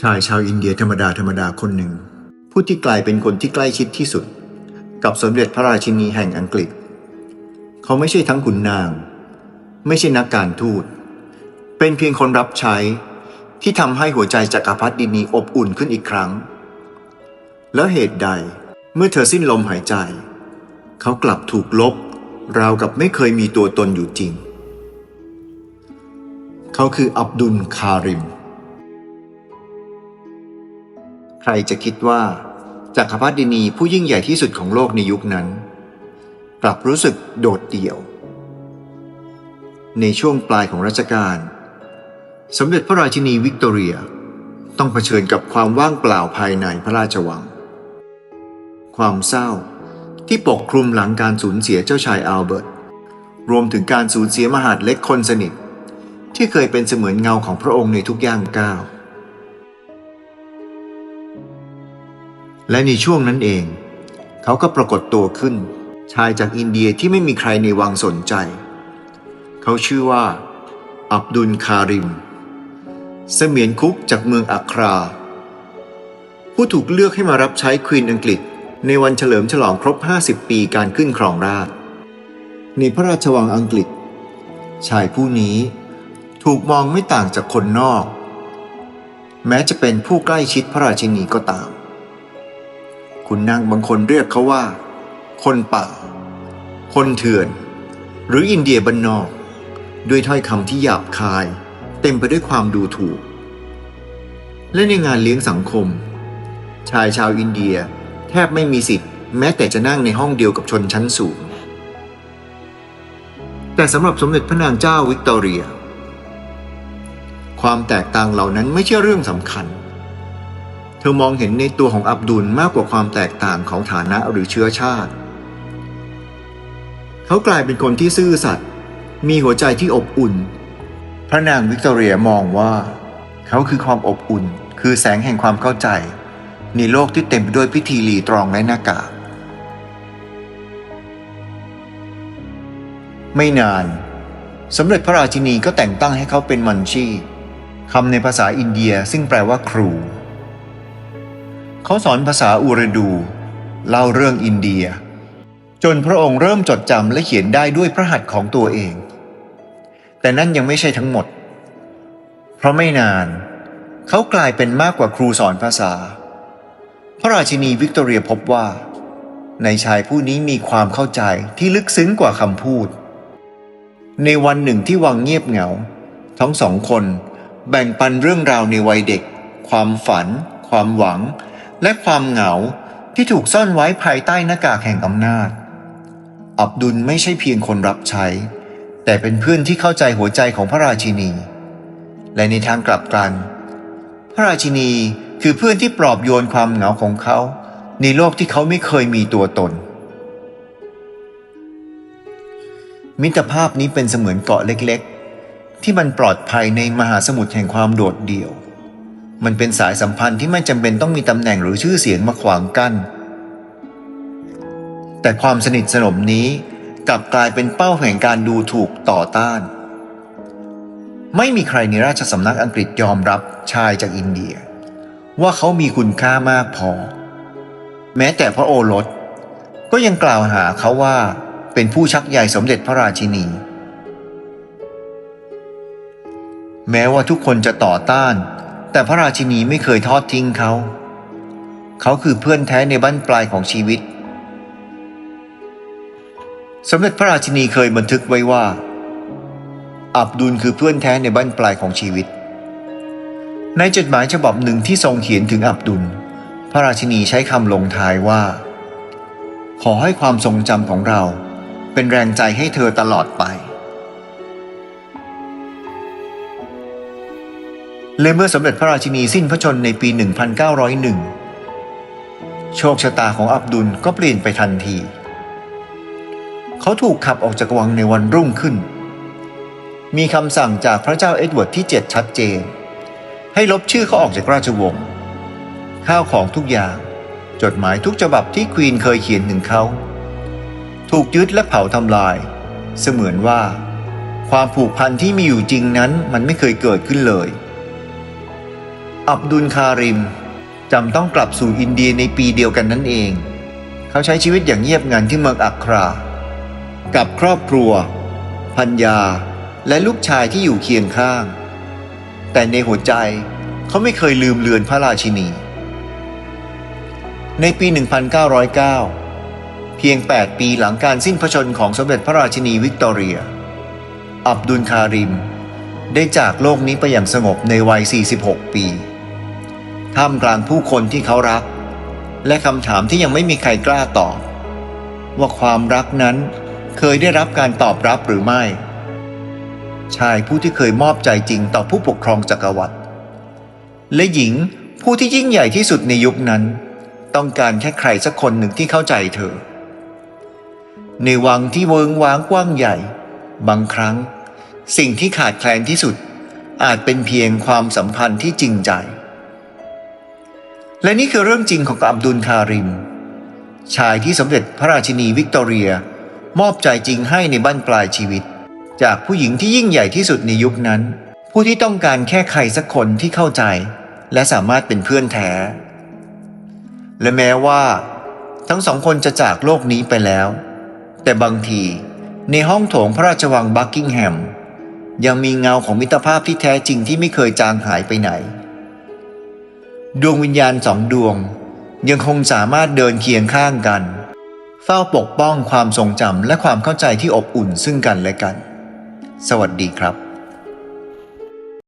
ชายชาวอินเดียธรรมดาธรรมดาคนหนึ่ง ผู้ที่กลายเป็นคนที่ใกล้ชิดที่สุด กับสมเด็จพระราชินีแห่งอังกฤษ เขาไม่ใช่ทั้งขุนนาง ไม่ใช่นักการทูต เป็นเพียงคนรับใช้ที่ทำให้หัวใจจักรพรรดินีอบอุ่นขึ้นอีกครั้ง แล้วเหตุใดเมื่อเธอสิ้นลมหายใจ เขากลับถูกลบ ราวกับไม่เคยมีตัวตนอยู่จริง เขาคืออับดุลคาริม รจะคิดว่าจักรพรรดินีผู้ยิ่งใหญ่ที่สุดของโลกในยุคนั้น กลับรู้สึกโดดเดี่ยว ในช่วงปลายของรัชกาลสมเด็จพระราชินีวิกตอเรีย ต้องเผชิญกับความว่างเปล่าภายในพระราชวัง ความเศร้าที่ปกคลุมหลังการสูญเสียเจ้าชายอัลเบิร์ตรวมถึงการสูญเสียมหาดเล็กคนสนิท ที่เคยเป็นเสมือนเงาของพระองค์ในทุกย่างก้าว และในช่วงนั้นเอง เขาก็ปรากฏตัวขึ้น ชายจากอินเดียที่ไม่มีใครในวังสนใจ เขาชื่อว่า อับดุลคาริม เสมียนคุกจากเมืองอัครา ผู้ถูกเลือกให้มารับใช้ควีนอังกฤษ ในวันเฉลิมฉลองครบ 50 ปีการขึ้นครองราชในพระราชวังอังกฤษ ชายผู้นี้ถูกมองไม่ต่างจากคนนอก แม้จะเป็นผู้ใกล้ชิดพระราชินีก็ตาม คุณนางบางคนเรียกเขาว่า คนป่า คนเถื่อน หรืออินเดียบันนอก ด้วยถ้อยคำที่หยาบคาย เต็มไปด้วยความดูถูก และในงานเลี้ยงสังคม ชายชาวอินเดียแทบไม่มีสิทธิ์แม้แต่จะนั่งในห้องเดียวกับชนชั้นสูง แต่สำหรับสมเด็จพระนางเจ้าวิกตอเรีย ความแตกต่างเหล่านั้นไม่ใช่เรื่องสำคัญ อมองเห็นในตัวของอับดุลมากกว่าความแตกต่างของฐานะหรือเชื้อชาติ เขากลายเป็นคนที่ซื่อสัตย์มีหัวใจที่อบอุ่น พระนางวิกตอเรียมองว่า เขาคือความอบอุ่น คือแสงแห่งความเข้าใจ ในโลกที่เต็มไปด้วยพิธีรีตรองและหน้ากากไม่นาน สมเด็จพระราชินีก็แต่งตั้งให้เขาเป็นมันชีคำในภาษาอินเดียซึ่งแปลว่าครู เขาสอนภาษาอูรดู เล่าเรื่องอินเดีย จนพระองค์เริ่มจดจำและเขียนได้ด้วยพระหัตถ์ของตัวเอง แต่นั่นยังไม่ใช่ทั้งหมด เพราะไม่นาน เขากลายเป็นมากกว่าครูสอนภาษา พระราชินีวิกตอเรียพบว่า ในชายผู้นี้มีความเข้าใจที่ลึกซึ้งกว่าคำพูด ในวันหนึ่งที่วังเงียบเหงา ทั้งสองคนแบ่งปันเรื่องราวในวัยเด็ก ความฝัน ความหวัง และความเหงาที่ถูกซ่อนไว้ภายใต้หน้ากากแห่งอำนาจ อับดุลไม่ใช่เพียงคนรับใช้ แต่เป็นเพื่อนที่เข้าใจหัวใจของพระราชินี และในทางกลับกัน พระราชินีคือเพื่อนที่ปลอบโยนความเหงาของเขา ในโลกที่เขาไม่เคยมีตัวตน มิตรภาพนี้เป็นเสมือนเกาะเล็ก ๆ ที่มันปลอดภัยในมหาสมุทรแห่งความโดดเดี่ยว มันเป็นสายสัมพันธ์ที่ไม่จำเป็นต้องมีตำแหน่งหรือชื่อเสียงมาขวางกัน้น แต่ความสนิทสนมนี้กลับกลายเป็นเป้าแห่งการดูถูกต่อต้าน ไม่มีใครในราชสำนักอังกฤษยอมรับชายจากอินเดีย ว่าเขามีคุณค่ามากพอ แม้แต่พระโอรสก็ยังกล่าวหาเขาว่าเป็นผู้ชักใยสมเด็จพระราชินี แม้ว่าทุกคนจะต่อต้าน แต่พระราชินีไม่เคยทอดทิ้งเขา เขาคือเพื่อนแท้ในบั้นปลายของชีวิต สมเด็จพระราชินีเคยบันทึกไว้ว่า อับดุลคือเพื่อนแท้ในบั้นปลายของชีวิต ในจดหมายฉบับหนึ่งที่ทรงเขียนถึงอับดุล พระราชินีใช้คำลงท้ายว่า ขอให้ความทรงจำของเราเป็นแรงใจให้เธอตลอดไป และเมื่อสมเด็จพระราชินีสิ้นพระชนในปี 1901 โชคชะตาของอับดุลก็เปลี่ยนไปทันที เขาถูกขับออกจากวังในวันรุ่งขึ้น มีคำสั่งจากพระเจ้าเอ็ดเวิร์ดที่ 7 ชัดเจน ให้ลบชื่อเขาออกจากราชวงศ์ ข้าวของทุกอย่าง จดหมายทุกฉบับที่ควีนเคยเขียนถึงเขา ถูกยึดและเผาทำลาย เสมือนว่า ความผูกพันที่มีอยู่จริงนั้นมันไม่เคยเกิดขึ้นเลย อับดุลคาริมจำต้องกลับสู่อินเดียในปีเดียวกันนั่นเอง เขาใช้ชีวิตอย่างเงียบงันที่เมืองอัครา กับครอบครัวพัญญา และลูกชายที่อยู่เคียงข้าง แต่ในหัวใจเขาไม่เคยลืมเลือนพระราชินี ในปี 1909 เพียง 8 ปีหลังการสิ้นพระชนม์ของสมเด็จพระราชินีวิกตอเรีย อับดุลคาริม ได้จากโลกนี้ไปอย่างสงบในวัย 46 ปี ท่ามกลางผู้คนที่เขารัก และคำถามที่ยังไม่มีใครกล้าตอบ ว่าความรักนั้นเคยได้รับการตอบรับหรือไม่ ชายผู้ที่เคยมอบใจจริงต่อผู้ปกครองจักรวรรดิและหญิงผู้ที่ยิ่งใหญ่ที่สุดในยุคนั้น ต้องการแค่ใครสักคนหนึ่งที่เข้าใจเธอ ในวังที่เวิงว้างกว้างใหญ่ บางครั้ง สิ่งที่ขาดแคลนที่สุดอาจเป็นเพียงความสัมพันธ์ที่จริงใจ และนี่คือเรื่องจริงของอับดุลคาริม ชายที่สมเด็จพระราชินีวิกตอเรีย มอบใจจริงให้ในบั้นปลายชีวิต จากผู้หญิงที่ยิ่งใหญ่ที่สุดในยุคนั้น ผู้ที่ต้องการแค่ใครสักคนที่เข้าใจ และสามารถเป็นเพื่อนแท้ และแม้ว่า ทั้งสองคนจะจากโลกนี้ไปแล้ว แต่บางทีในห้องโถงพระราชวังบักกิงแฮมยังมีเงาของมิตรภาพที่แท้จริงที่ไม่เคยจางหายไปไหน ดวงวิญญาณสองดวง ยังคงสามารถเดินเคียงข้างกัน เฝ้าปกป้องความทรงจำและความเข้าใจที่อบอุ่นซึ่งกันและกัน สวัสดีครับ